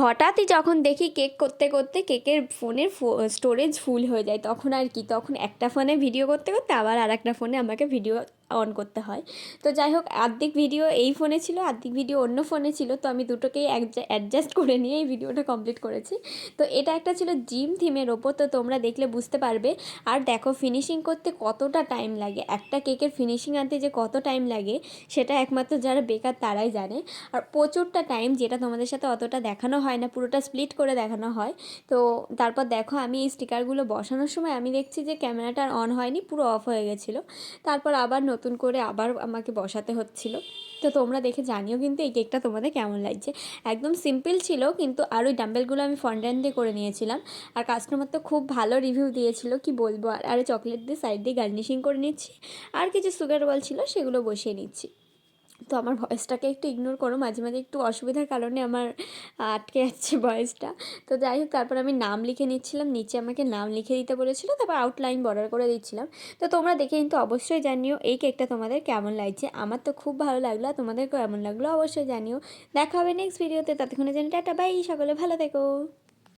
হঠাৎই যখন দেখি কেক করতে করতে কেকের ফোনের স্টোরেজ ফুল হয়ে যায়, তখন আর কি, তখন একটা ফোনে ভিডিও করতে করতে আবার আর একটা ফোনে আমাকে ভিডিও অন করতে হয়। তো যাই হোক, আর্ধেক ভিডিও এই ফোনে ছিল, আর্ধেক ভিডিও অন্য ফোনে ছিল, তো আমি দুটোকেই অ্যাডজাস্ট করে নিয়ে এই ভিডিওটা কমপ্লিট করেছি। তো এটা একটা ছিল জিম থিমের ওপর, তো তোমরা দেখলে বুঝতে পারবে। আর দেখো ফিনিশিং করতে কতটা টাইম লাগে, একটা কেকের ফিনিশিং আনতে যে কত টাইম লাগে, সেটা একমাত্র যারা বেকার তারাই জানে। আর প্রচুরটা টাইম যেটা তোমাদের সাথে অতটা দেখানো হয় না, পুরোটা স্প্লিট করে দেখানো হয়। তো তারপর দেখো আমি এই স্টিকারগুলো বসানোর সময় আমি দেখছি যে ক্যামেরাটা অন হয়নি, পুরো অফ হয়ে গেছিল। তারপর আবার নতুন করে আবার আমাকে বসাতে হচ্ছিল। তো তোমরা দেখে জানিও কিন্তু এই কেকটা তোমাদের কেমন লাগছে। একদম সিম্পল ছিল, কিন্তু আর ওই ডাম্বেলগুলো আমি ফন্ডেন দিয়ে করে নিয়েছিলাম। আর কাস্টমার তো খুব ভালো রিভিউ দিয়েছিল, কি বলব আর। আর চকলেট দিয়ে সাইড দিয়ে গার্নিশিং করে নিচ্ছি। আর কিছু সুগার বল ছিল, সেগুলো বসিয়ে নিচ্ছি। তো আমার ভয়েসটাকে একটু ইগনোর করো। মাঝে মাঝে একটু অসুবিধার কারণে আমার আটকে যাচ্ছে ভয়েসটা তো যাই হোক, তারপর আমি নাম লিখে নিচ্ছিলাম। নিচে আমাকে নাম লিখে দিতে বলেছিলো, তারপর আউটলাইন বর্ডার করে দিচ্ছিলাম। তো তোমরা দেখে কিন্তু অবশ্যই জানিও এই কেকটা তোমাদের কেমন লাগছে। আমার তো খুব ভালো লাগল তোমাদের কেমন লাগল অবশ্যই জানিও। দেখা হবে নেক্সট ভিডিওতে ততক্ষণে জানি টাটা বাই সকলে ভালো থেকো।